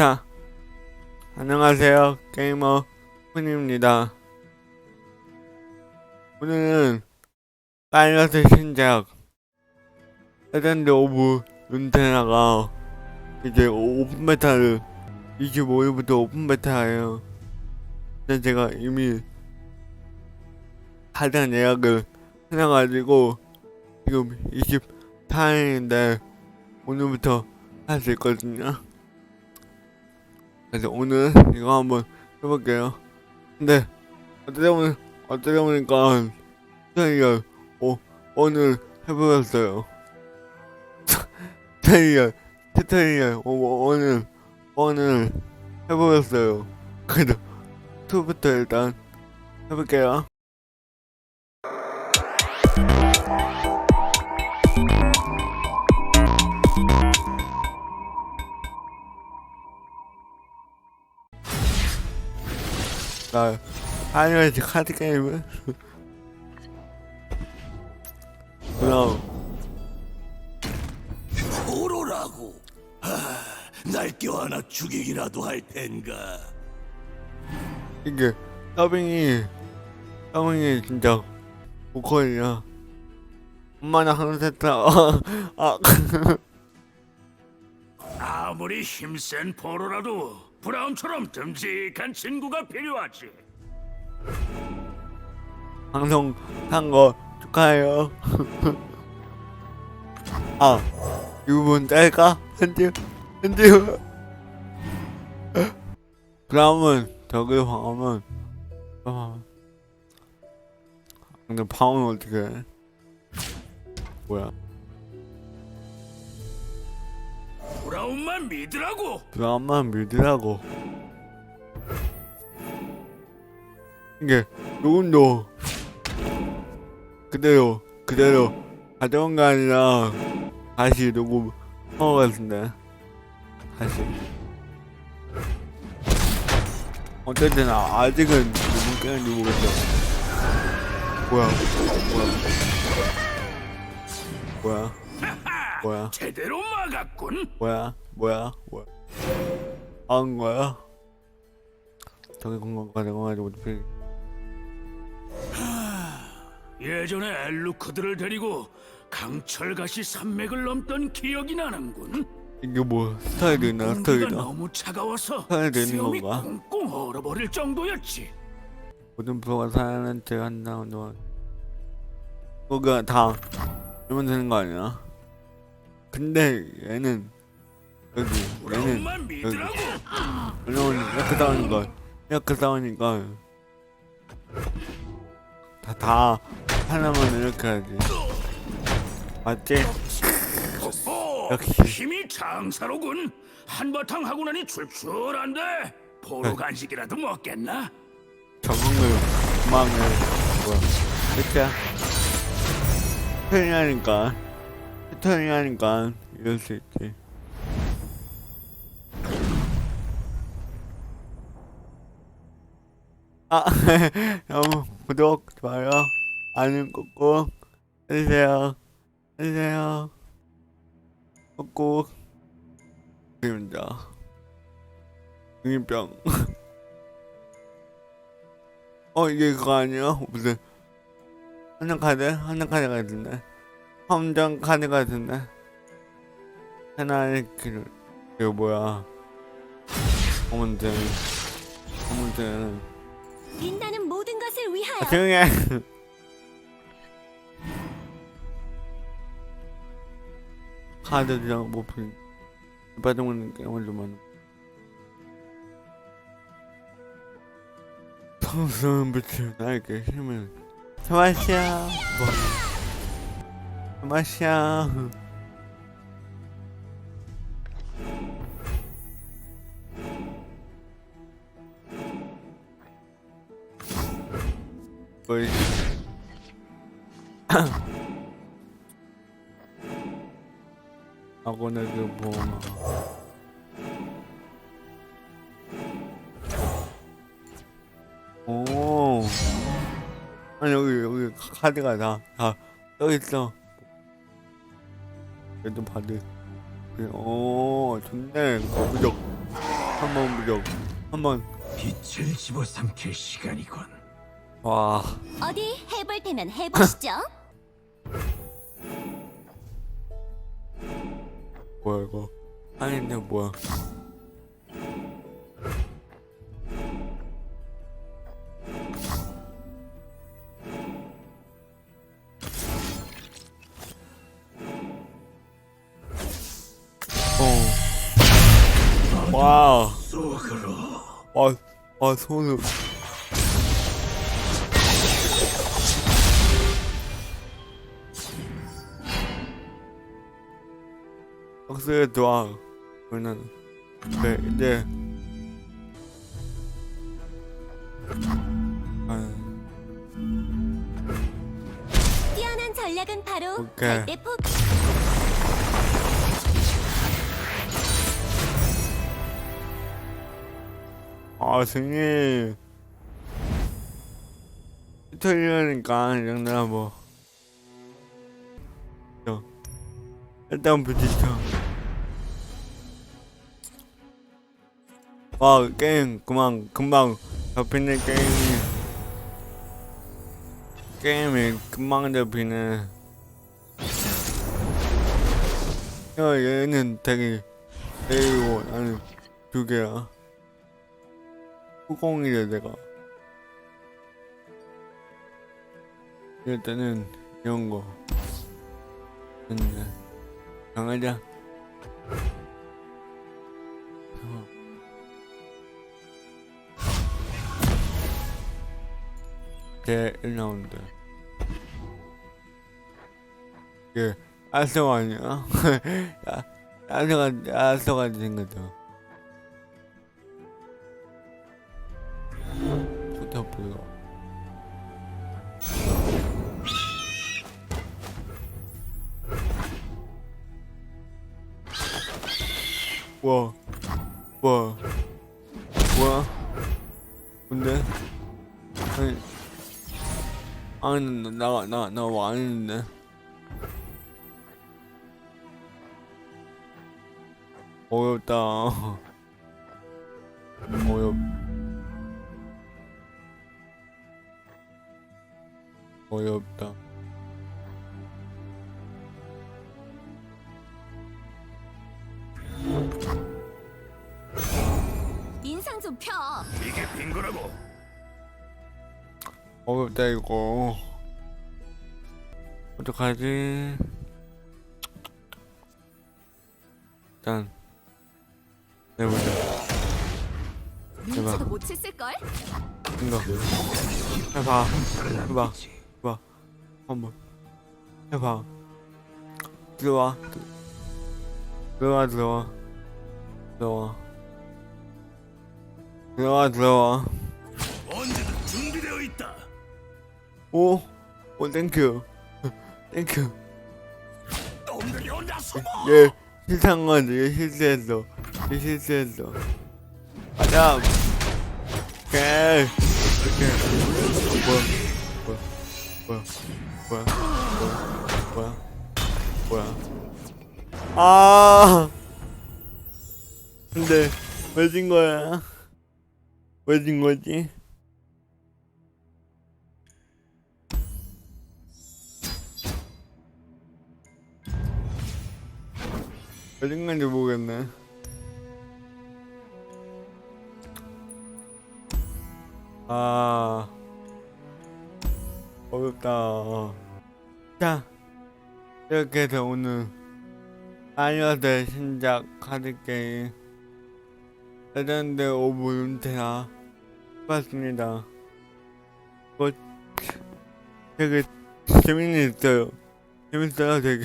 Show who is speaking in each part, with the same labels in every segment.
Speaker 1: 자, 안녕하세요. 게이머 훈입니다. 오늘은 파이러스 신작 레전드 오브 윤테나가 이제 오픈 베타를 25일부터 오픈 베타예요. 근데 제가 이미 가장 예약을 해놔가지고 지금 24일인데 오늘부터 할 수 있거든요. 그래서 오늘 이거 한번 해볼게요. 근데 어쩌다 보니 어쩌다 보니까 트레이어 오 오늘 해보였어요. 트레이어 트레이어 오 오늘 오늘 해보였어요. 그래도 투부터 일단 해볼게요. 나 아니야지 카드 게임을. 그럼.
Speaker 2: 포로라고. 아, 날 껴안아 죽이기라도 할 텐가.
Speaker 1: 이게 더빙이 더빙이 진짜 보컬이야. 엄마나 하는 세트 아.
Speaker 2: 아무리 힘센 포로라도 브라운처럼 듬직한 친구가 필요하지.
Speaker 1: 방송 한거 축하해요. 아 이분 짤까? 편집 편집 그러면 저기 아. 근데 방은 어떻게 해? 뭐야
Speaker 2: 브라운만 믿으라고.
Speaker 1: 드라마 믿으라고. 이게 녹음도 그대로 그대로 가져온 게 아니라 다시 한것 같은데. 다시. 어쨌든 아- 아직은 녹음 깨는지 모르겠어 뭐야 뭐야. 뭐야 뭐야.
Speaker 2: 제대로 막았군.
Speaker 1: 뭐야 뭐야 뭐야 한 거야? 저기 공간 가져가가지고 어떻게
Speaker 2: 예전에 엘루크들을 데리고 강철가시 산맥을 넘던 기억이 나는군.
Speaker 1: 이게 뭐 스타일이나
Speaker 2: 공기가
Speaker 1: 스타일이나
Speaker 2: 너무 차가워서
Speaker 1: 되는
Speaker 2: 수염이
Speaker 1: 건가?
Speaker 2: 꽁꽁 얼어버릴 정도였지.
Speaker 1: 모든 프로가 사람한테 한다는 동안 그거 다 이러면 되는 거 아니야? 근데 얘는 여기 얘는
Speaker 2: 믿으라고.
Speaker 1: 왜냐면 이렇게 싸우니까 이렇게 싸우니까 다 다 하나만 이렇게 하지 맞지?
Speaker 2: 오,
Speaker 1: 역시.
Speaker 2: 힘이 장사로군. 한바탕 하고 나니 출출한데 포로
Speaker 1: 네.
Speaker 2: 간식이라도 먹겠나?
Speaker 1: 적응을 도망을 뭐야 그쵸? 패턴이 하니까 패턴이 하니까 이럴 수 있지 아 여러분 구독 좋아요 알림 꾹꾹 해주세요. 해주세요. 꾹꾹. 그림자 중이병. 어 이게 그거 아니야? 무슨 한정 카드? 한정 카드 같은데 함정 카드 같은데 하나의 길 이거 뭐야? 어머니들 어머니들
Speaker 3: 빛나는 모든 것을 위하여.
Speaker 1: 아 조용해. 카드랑 좀 하는 평소는 빛을 나에게 힘을 스마시야. 뭐. 스마시야 거의. 하고는 그 보마 오. 아니 여기 여기 카드가 다다 떠있어. 그래도 받을 그래 오 좋네. 거부적 한번 무적 한 번.
Speaker 2: 빛을 집어삼킬 시간이군.
Speaker 1: 와
Speaker 3: 어디 해볼 테면 해보시죠.
Speaker 1: 뭐야 이거 아닌데 뭐야 어. 와,
Speaker 2: 쏘그러.
Speaker 1: 와, 와, 손을. 박스에 들어와. 그러면, 네, 이제. 아,
Speaker 3: 뛰어난 전략은 바로
Speaker 1: 오케이.
Speaker 3: 절대 포기.
Speaker 1: 아, 승리. 히터리니까, 이 정도야, 뭐. 저, 일단 부딪혀. 와, 게임, 그만, 금방 잡히는 게임이. 게임이 금방 잡히네. 야, 얘는 되게, A고, 나는 두 개야. 후공이래 내가 이럴 때는 이런 거 됐네 강하자 제 1라운드 이게 알서가 아니야? 알서가 알서가 생겼어 좋다 보여. 와, 와, 뭐야? 근데 아니, 아니 나나 나 왔는데. 어렵다. 어렵. 어이없다.
Speaker 3: 인상 좀 펴.
Speaker 2: 이게 빈 거라고.
Speaker 1: 어렵다 이거. 어떡하지? 일단 내보자.
Speaker 3: 눈치도 못 챘을 걸?
Speaker 1: 이거 해봐. 해봐. 해봐. 한번 해봐. 들어와. 들어와 들어와. 들어와. 들어와 들어와.
Speaker 2: 언제든 준비되어 있다.
Speaker 1: 오, 오, 땡큐. 땡큐. 얘 실수한 건데, 얘 실수했어. 얘 실수했어. 가자. 오케이. 오케이. 뭐야, 뭐야, 뭐야, 뭐야, 뭐야, 뭐야, 뭐야. 아! 근데, 왜진 거야? 왜진 거지? 건지 모르겠네. 아, 어렵다. 자, 이렇게 해서 오늘 아이어드 신작 카드 게임 레전드 오브 윤테나 해봤습니다. 뭐, 되게 재밌어요. 재밌어요, 되게.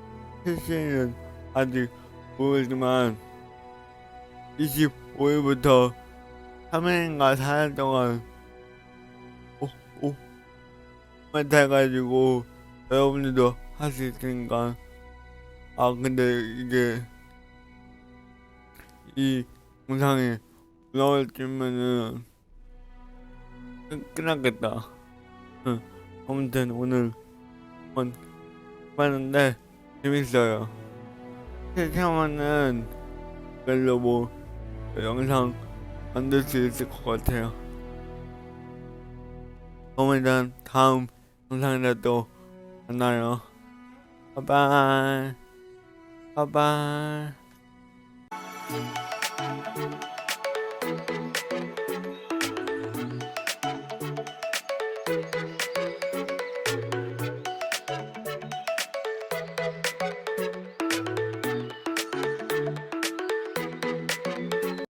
Speaker 1: 실시는 아직 모르지만 25일부터 3일인가 4일 동안 오, 오, 해가지고 여러분들도 할 수 있으니까 아 근데 이게 이 영상이 올라올 때면은 끝- 끝났겠다 응. 아무튼 오늘 한번 봤는데 재밌어요 세상은 별로 뭐 영상 만들 수 있을 것 같아요. 그럼 일단 다음 영상이라도 만나요. 바이바이. 바이바이.